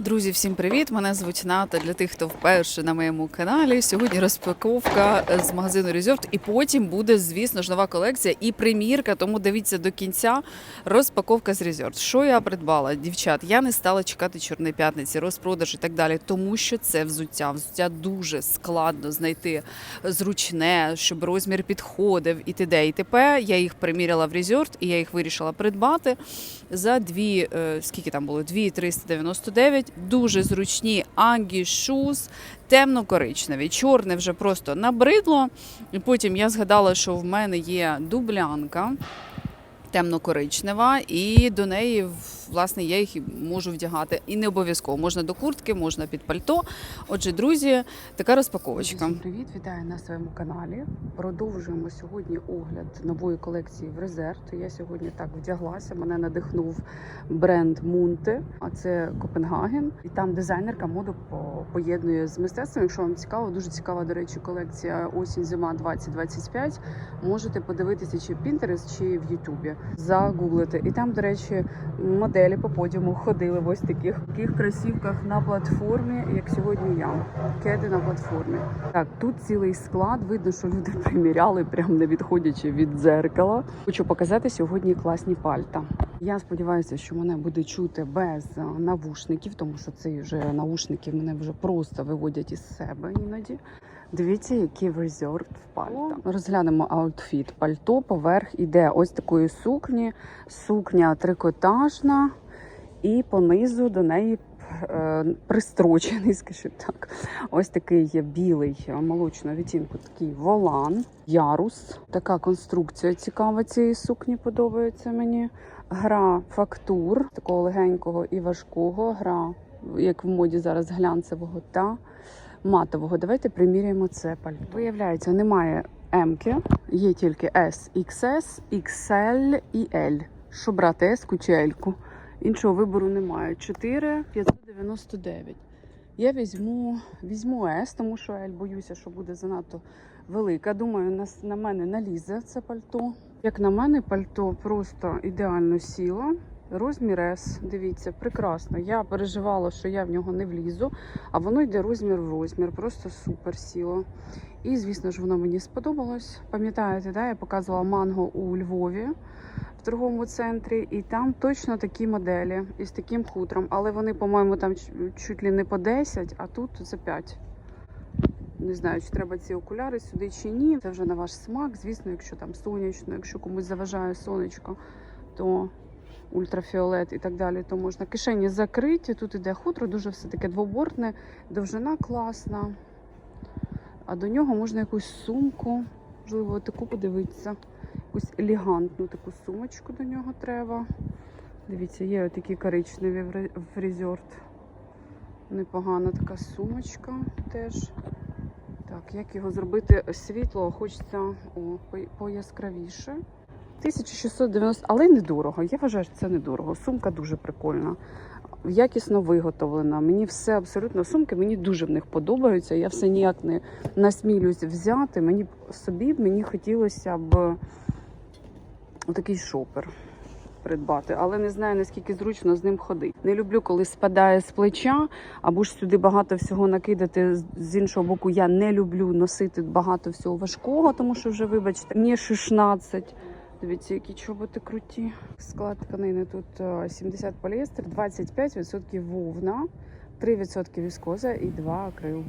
Друзі, всім привіт! Мене звуть Ната. Для тих, хто вперше на моєму каналі. Сьогодні розпаковка з магазину Resort. І потім буде, звісно ж, нова колекція і примірка. Тому дивіться до кінця. Розпаковка з Resort. Що я придбала, дівчат? Я не стала чекати Чорної п'ятниці, розпродаж і так далі, тому що це взуття. Взуття дуже складно знайти зручне, щоб розмір підходив і т.д. і т.п. Я їх приміряла в Resort і я їх вирішила придбати за дві, е, скільки там було? 2,399. Дуже зручні Angie Shoes, темно-коричневі. Чорне вже просто набридло. І потім я згадала, що в мене є дублянка темно-коричнева, і до неї, власне, я їх можу вдягати. І не обов'язково. Можна до куртки, можна під пальто. Отже, друзі, така розпаковочка. Привіт, вітаю на своєму каналі. Продовжуємо сьогодні огляд нової колекції в Резерв. Я сьогодні так вдяглася. Мене надихнув бренд Мунте, а це Копенгаген. І там дизайнерка моду по- поєднує з мистецтвом. Якщо вам цікаво, дуже цікава, до речі, колекція осінь зима 2025. Можете подивитися чи в Pinterest, чи в Ютубі. Загуглити. І там, до речі, моделі по подіуму ходили в ось таких таких кросівках на платформі, як сьогодні я. Кеди на платформі. Так, тут цілий склад. Видно, що люди приміряли, прям не відходячи від дзеркала. Хочу показати сьогодні класні пальта. Я сподіваюся, що мене буде чути без навушників, тому що ці вже наушники мене вже просто виводять із себе іноді. Дивіться, які в резерв пальта. Розглянемо аутфіт. Пальто поверх іде ось такої сукні. Сукня трикотажна, і понизу до неї е, пристрочений, скажімо так. Ось такий є білий е, молочного відтінку, такий волан, ярус. Така конструкція цікава цієї сукні подобається мені. Гра фактур, такого легенького і важкого. Гра, як в моді зараз глянцевого та матового. Давайте приміряємо це пальто. Виявляється, немає М-ки, є тільки S, XS, XL і L. Що брати S чи L-ку? Іншого вибору немає. 4 599. Я візьму, візьму S, тому що L боюся, що буде занадто велика. Думаю, на, на мене налізе це пальто. Як на мене, пальто просто ідеально сіло. Розмір S, дивіться, прекрасно. Я переживала, що я в нього не влізу, а воно йде розмір в розмір, просто супер сіло. І, звісно ж, воно мені сподобалось. Пам'ятаєте, да, я показувала манго у Львові в торговому центрі, і там точно такі моделі із таким хутром. Але вони, по-моєму, там чуть ли не по 10, а тут за 5. Не знаю, чи треба ці окуляри сюди чи ні. Це вже на ваш смак. Звісно, якщо там сонячно, якщо комусь заважає сонечко, то ультрафіолет і так далі, то можна. Кишені закриті. Тут іде хутро, дуже все таке двобортне, довжина класна. А до нього можна якусь сумку, можливо, таку подивитися. Якусь елегантну таку сумочку до нього треба. Дивіться, є такі коричневі в резорт. Непогана така сумочка теж. Так, як його зробити світло, хочеться о, по- пояскравіше. 1690, але й недорого. Я вважаю, що це недорого. Сумка дуже прикольна, якісно виготовлена. Мені все абсолютно сумки, мені дуже в них подобаються. Я все ніяк не насмілюсь взяти. Мені собі мені хотілося б такий шопер придбати, але не знаю наскільки зручно з ним ходити. Не люблю, коли спадає з плеча, або ж сюди багато всього накидати. З іншого боку, я не люблю носити багато всього важкого, тому що вже, вибачте, мені 16. Дивіться, які чоботи круті. Склад тканини тут е, 70 поліестер, 25% вовна, 3% віскоза і 2 акрил.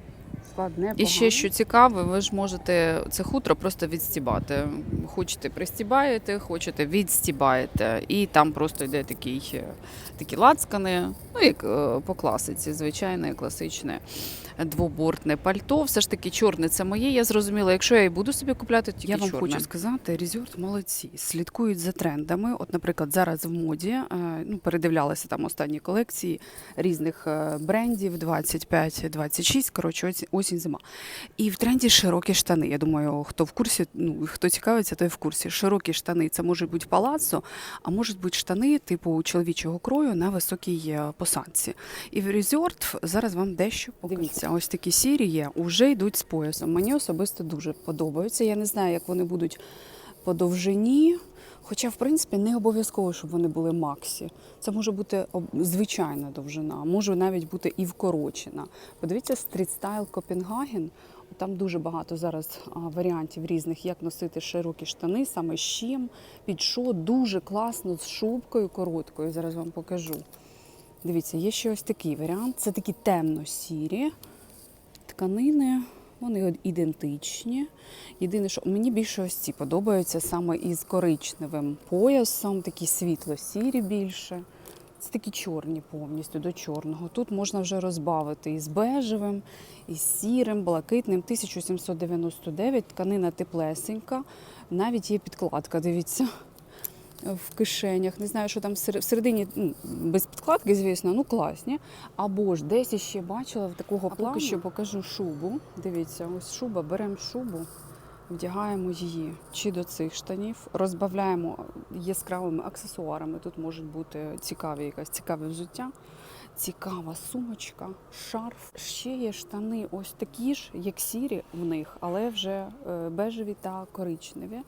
Склад не І ще що цікаве, ви ж можете це хутро просто відстібати. Хочете пристібаєте, хочете відстібаєте. І там просто йде такий, е, такі лацкани, ну як е, по класиці, звичайне, класичне двобортне пальто. Все ж таки, чорне це моє. Я зрозуміла, якщо я і буду собі купляти, тільки Я вам чорне. хочу сказати, Резорт молодці, слідкують за трендами. От, наприклад, зараз в моді е, ну, передивлялася там останні колекції різних е, брендів 25-26, коротше, осінь зима. І в тренді широкі штани. Я думаю, хто в курсі, ну хто цікавиться, той в курсі. Широкі штани це можуть бути палаццо, а можуть бути штани типу чоловічого крою на високій е, посадці. І в Резорт зараз вам дещо покажу. Дивіться, ось такі сірі є, вже йдуть з поясом. Мені особисто дуже подобаються. Я не знаю, як вони будуть по довжині. Хоча, в принципі, не обов'язково, щоб вони були максі. Це може бути звичайна довжина, може навіть бути і вкорочена. Подивіться, стрітстайл Копенгаген. Там дуже багато зараз варіантів різних, як носити широкі штани, саме з чим, під що, дуже класно з шубкою короткою. Зараз вам покажу. Дивіться, є ще ось такий варіант. Це такі темно-сірі тканини. Вони ідентичні. Єдине, що мені більше ось ці подобаються саме із коричневим поясом, такі світло-сірі більше. Це такі чорні повністю до чорного. Тут можна вже розбавити із бежевим, із сірим, блакитним. 1799, тканина теплесенька. Навіть є підкладка, дивіться, в кишенях. Не знаю, що там всер- всередині ну, без підкладки, звісно, ну класні. Або ж десь іще бачила в такого плану. Поки що покажу шубу. Дивіться, ось шуба, беремо шубу, вдягаємо її чи до цих штанів, розбавляємо яскравими аксесуарами. Тут можуть бути цікаві якась цікаве взуття. Цікава сумочка, шарф. Ще є штани ось такі ж, як сірі в них, але вже е, бежеві та коричневі.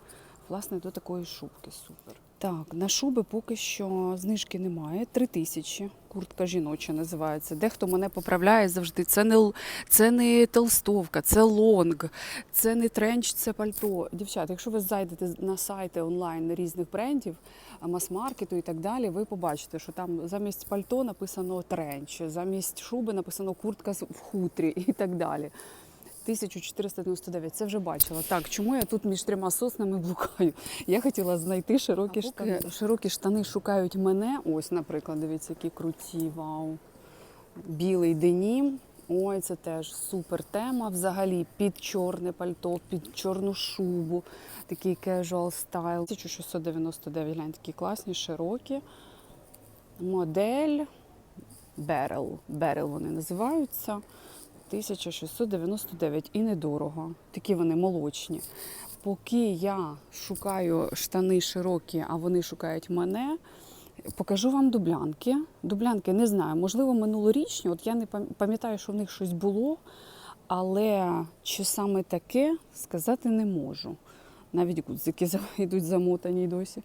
Власне, до такої шубки супер. Так, на шуби поки що знижки немає. Три тисячі. Куртка жіноча називається. Дехто мене поправляє завжди. Це не це не толстовка, це лонг, це не тренч, це пальто. Дівчата, якщо ви зайдете на сайти онлайн різних брендів, мас-маркету і так далі, ви побачите, що там замість пальто написано тренч, замість шуби написано куртка в хутрі і так далі. 1499, це вже бачила. Так, чому я тут між трьома соснами блукаю? Я хотіла знайти широкі штани. Широкі штани шукають мене. Ось, наприклад, дивіться, які круті, вау. Білий денім. Ой, це теж супер тема. Взагалі під чорне пальто, під чорну шубу, такий casual стайл. 1699, глянь, такі класні, широкі. Модель Берел. Берел вони називаються. 1699 і недорого. Такі вони молочні. Поки я шукаю штани широкі, а вони шукають мене, покажу вам дублянки. Дублянки не знаю, можливо, минулорічні. От я не пам'ятаю, що в них щось було, але чи саме таке сказати не можу. Навіть гудзики йдуть замотані досі.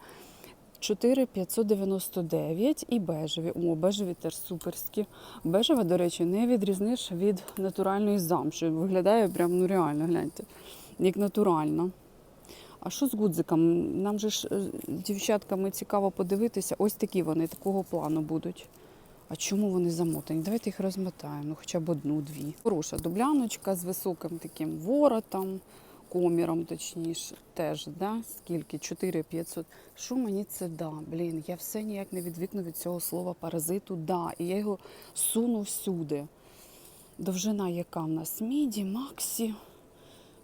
4599 і бежеві. О, бежеві теж суперські. Бежеве, до речі, не відрізниш від натуральної замші. Виглядає прям ну реально, гляньте, як натурально. А що з гудзиком? Нам же ж е, дівчатками цікаво подивитися. Ось такі вони такого плану будуть. А чому вони замотані? Давайте їх розмотаємо, ну хоча б одну-дві. Хороша дубляночка з високим таким воротом, коміром, точніше, теж, да? скільки? 4500. Що мені це да? Блін, я все ніяк не відвикну від цього слова паразиту да. І я його суну всюди. Довжина яка в нас? Міді, Максі.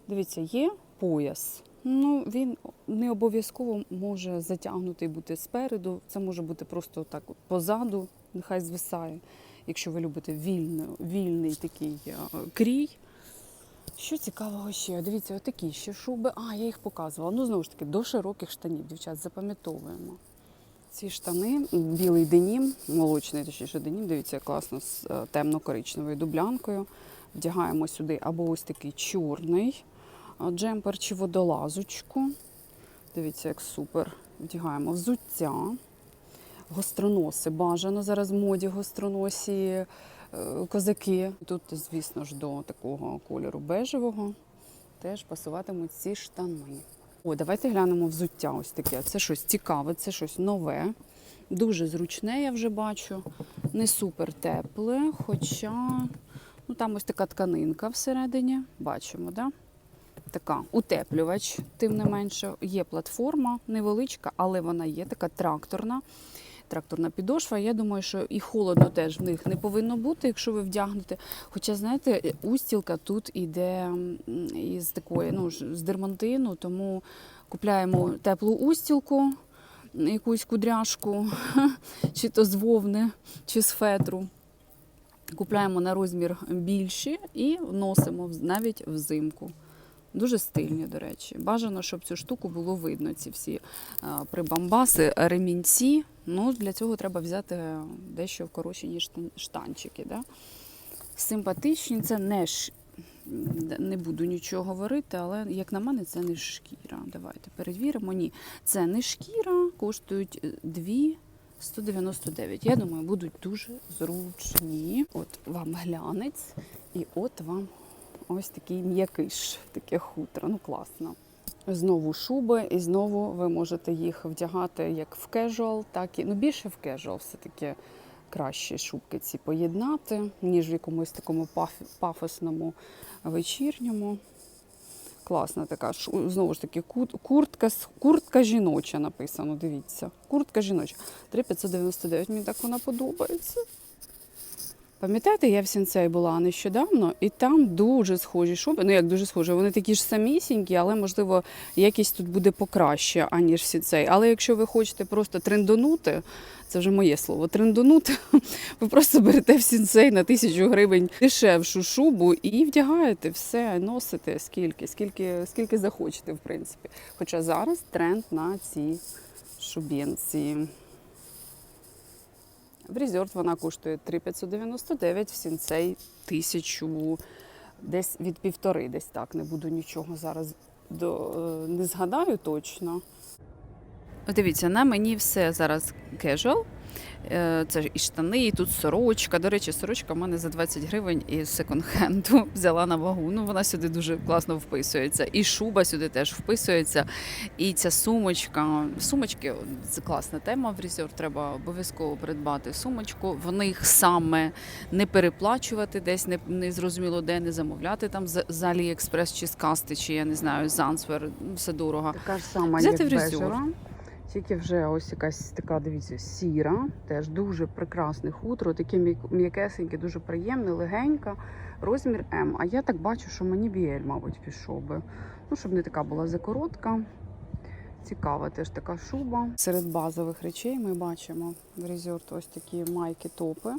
Дивіться, є пояс. Ну, він не обов'язково може затягнутий бути спереду. Це може бути просто так позаду, нехай звисає, якщо ви любите вільний, вільний такий е, крій. Що цікавого ще? Дивіться, отакі ще шуби. А, я їх показувала. Ну, знову ж таки, до широких штанів, дівчат, запам'ятовуємо. Ці штани, білий денім, молочний, точніше денім, дивіться, класно з е, темно-коричневою дублянкою. Вдягаємо сюди або ось такий чорний е, джемпер чи водолазочку. Дивіться, як супер. Вдягаємо взуття. Гостроноси бажано зараз в моді гостроносі козаки. Тут, звісно ж, до такого кольору бежевого теж пасуватимуть ці штани. О, давайте глянемо взуття. Ось таке. Це щось цікаве, це щось нове. Дуже зручне, я вже бачу. Не супер тепле, хоча ну, там ось така тканинка всередині. Бачимо, да? Така утеплювач, тим не менше. Є платформа невеличка, але вона є така тракторна. Тракторна підошва. Я думаю, що і холодно теж в них не повинно бути, якщо ви вдягнете. Хоча, знаєте, устілка тут іде із такої, ну, з дермантину, тому купляємо теплу устілку, якусь кудряшку, чи то з вовни, чи з фетру. Купляємо на розмір більші і носимо навіть взимку. Дуже стильні, до речі. Бажано, щоб цю штуку було видно. Ці всі е, прибамбаси, ремінці. Ну, для цього треба взяти дещо вкорочені штан- штанчики. Да? Симпатичні, це не, ш... не буду нічого говорити, але як на мене, це не шкіра. Давайте перевіримо. Ні, це не шкіра, коштують е, 2 199. Я думаю, будуть дуже зручні. От вам глянець, і от вам ось такий м'якиш, таке хутро. Ну класно. Знову шуби, і знову ви можете їх вдягати як в кежуал, так і ну більше в кежуал все-таки краще шубки ці поєднати, ніж в якомусь такому паф- пафосному вечірньому. Класна така знову ж таки куртка, куртка жіноча написано. Дивіться. Куртка жіноча. 3,599. Мені так вона подобається. Пам'ятаєте, я в Сінцей була нещодавно, і там дуже схожі шуби. Ну як дуже схожі, вони такі ж самісінькі, але можливо якість тут буде покраще, аніж Сінцей. Але якщо ви хочете просто трендонути, це вже моє слово, трендонути, ви просто берете в Сінцей на тисячу гривень дешевшу шубу і вдягаєте все, носите скільки, скільки, скільки захочете, в принципі. Хоча зараз тренд на ці шубінці. В резерв вона коштує 3,599, в сінцей тисячу, десь від півтори, десь так. Не буду нічого зараз до, е, не згадаю точно. Дивіться, на мені все зараз кежуал. Е, Це і штани, і тут сорочка. До речі, сорочка в мене за 20 гривень із секонд-хенду взяла на вагу. Ну, вона сюди дуже класно вписується. І шуба сюди теж вписується. І ця сумочка. Сумочки це класна тема в резерв. Треба обов'язково придбати сумочку. В них саме не переплачувати, десь не, не зрозуміло де не замовляти там з, з Аліекспрес чи з касти, чи я не знаю, з Ансвер. Все дорого. Така ж сама, Взяти як в резерв. Тільки вже ось якась така, дивіться, сіра, теж дуже прекрасне хутро, таке м'якесеньке, дуже приємне, легеньке. Розмір М. А я так бачу, що мені біель, мабуть, пішов би. Ну, щоб не така була закоротка. Цікава теж така шуба. Серед базових речей ми бачимо в резерт ось такі майки-топи.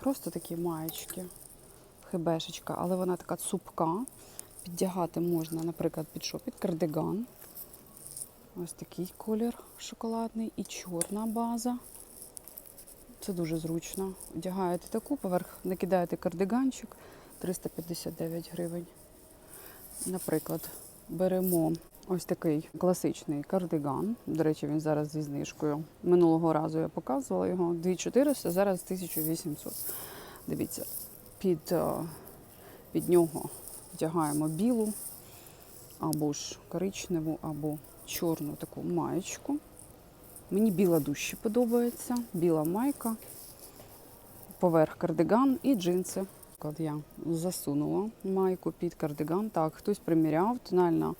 Просто такі маєчки. Хебешечка, але вона така цупка. Піддягати можна, наприклад, під що? Під кардиган. Ось такий колір шоколадний і чорна база. Це дуже зручно. Одягаєте таку, поверх накидаєте кардиганчик 359 гривень. Наприклад, беремо ось такий класичний кардиган. До речі, він зараз зі знижкою. Минулого разу я показувала його 2400, зараз 1800. Дивіться, під, е, під нього вдягаємо білу або ж коричневу, або чорну таку маєчку. Мені біла дужче подобається, біла майка, поверх кардиган і джинси. От я засунула майку під кардиган. Так, хтось приміряв, тональна,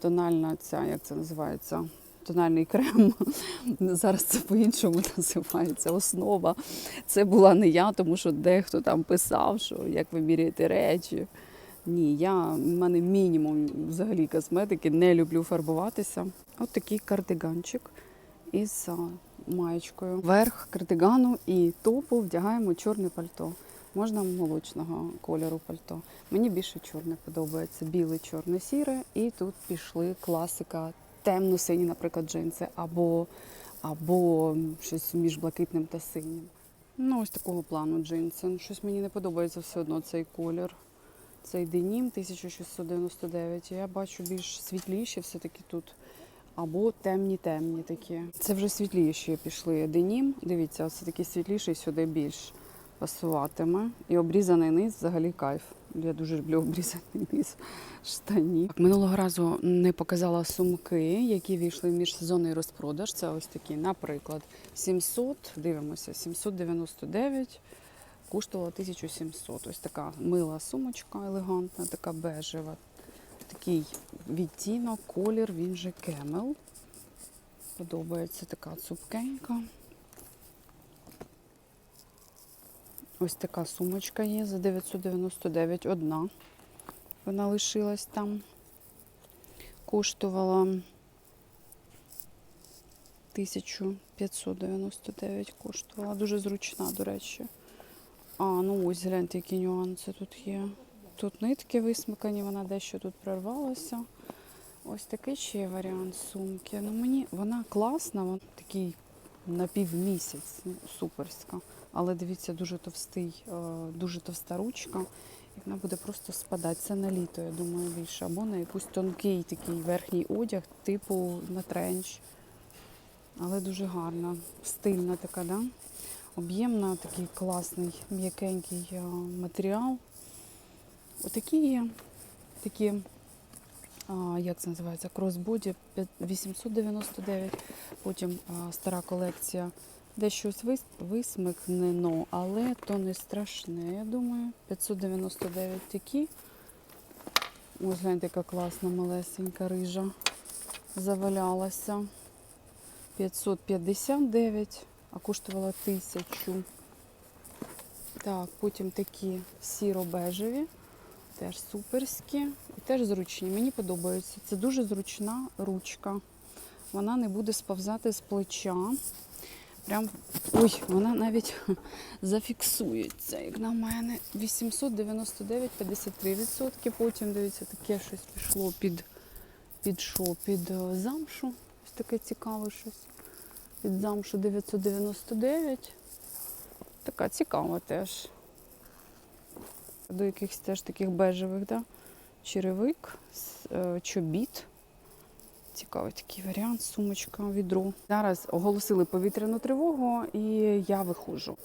тональна ця, як це називається? Тональний крем. Зараз це по-іншому називається. Основа. Це була не я, тому що дехто там писав, що як ви міряєте речі. Ні, я в мене мінімум взагалі косметики, не люблю фарбуватися. От такий кардиганчик із маєчкою. Верх кардигану і топу вдягаємо чорне пальто. Можна молочного кольору пальто. Мені більше чорне подобається. Біле, чорне, сіре. І тут пішли класика темно-сині, наприклад, джинси, або, або щось між блакитним та синім. Ну, ось такого плану джинси. Щось мені не подобається все одно цей колір. Цей денім 1699. Я бачу більш світліші все-таки тут. Або темні-темні такі. Це вже світліші пішли денім. Дивіться, ось такий світліший сюди більш пасуватиме. І обрізаний низ взагалі кайф. Я дуже люблю обрізаний низ штанів. Минулого разу не показала сумки, які війшли в міжсезонний розпродаж. Це ось такі, наприклад, 700, дивимося, 799 коштувала 1700. Ось така мила сумочка елегантна, така бежева. Такий відтінок, колір, він же кемел. Подобається така цупкенька. Ось така сумочка є за 999 одна. Вона лишилась там. Коштувала 1599 коштувала. Дуже зручна, до речі. А, ну ось гляньте, які нюанси тут є. Тут нитки висмикані, вона дещо тут прорвалася. Ось такий ще є варіант сумки. Ну мені вона класна, вона такий напівмісяць, ну, суперська. Але дивіться, дуже товстий, е, дуже товста ручка. Вона буде просто спадати. Це на літо, я думаю, більше. Або на якийсь тонкий такий верхній одяг, типу на тренч. Але дуже гарна, стильна така, да? Об'ємна, такий класний, м'якенький е, матеріал. Отакі є такі, а, як це називається, кросбоді 899. Потім а, стара колекція. Де щось вис- висмикнено, але то не страшне, я думаю. 599 такі. Ось гляньте, яка класна малесенька рижа завалялася. 559, а коштувала 1000. Так, потім такі сіро-бежеві, теж суперські і теж зручні. Мені подобаються. Це дуже зручна ручка. Вона не буде сповзати з плеча. Прям, ой, вона навіть зафіксується, як на мене. 899, 53%. Потім, дивіться, таке щось пішло під, під що? Під е, замшу. Ось таке цікаве щось. Під замшу 999. Така цікава теж. До якихось теж таких бежевих, да? черевик, е, чобіт. Цікавий такий варіант, сумочка, відро. Зараз оголосили повітряну тривогу і я виходжу.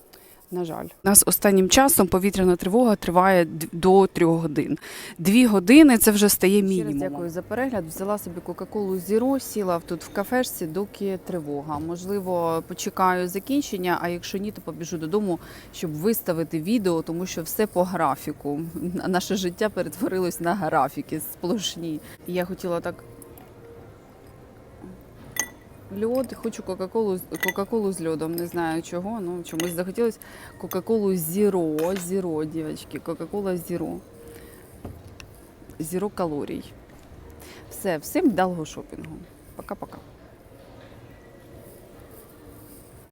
На жаль, у нас останнім часом повітряна тривога триває до трьох годин. Дві години це вже стає мінімумом. Дякую за перегляд. Взяла собі Кока-Колу Зіро, сіла тут в кафешці, доки тривога. Можливо, почекаю закінчення, а якщо ні, то побіжу додому, щоб виставити відео, тому що все по графіку. Наше життя перетворилось на графіки сплошні. І Я хотіла так Льод, хочу Кока-Колу, Кока-Колу з льодом, не знаю чого, ну чомусь захотілося Кока-Колу Зіро, Зіро, дівчатки, Кока-Кола Зіро. Зіро калорій. Все, всім вдалого шопінгу. Пока-пока.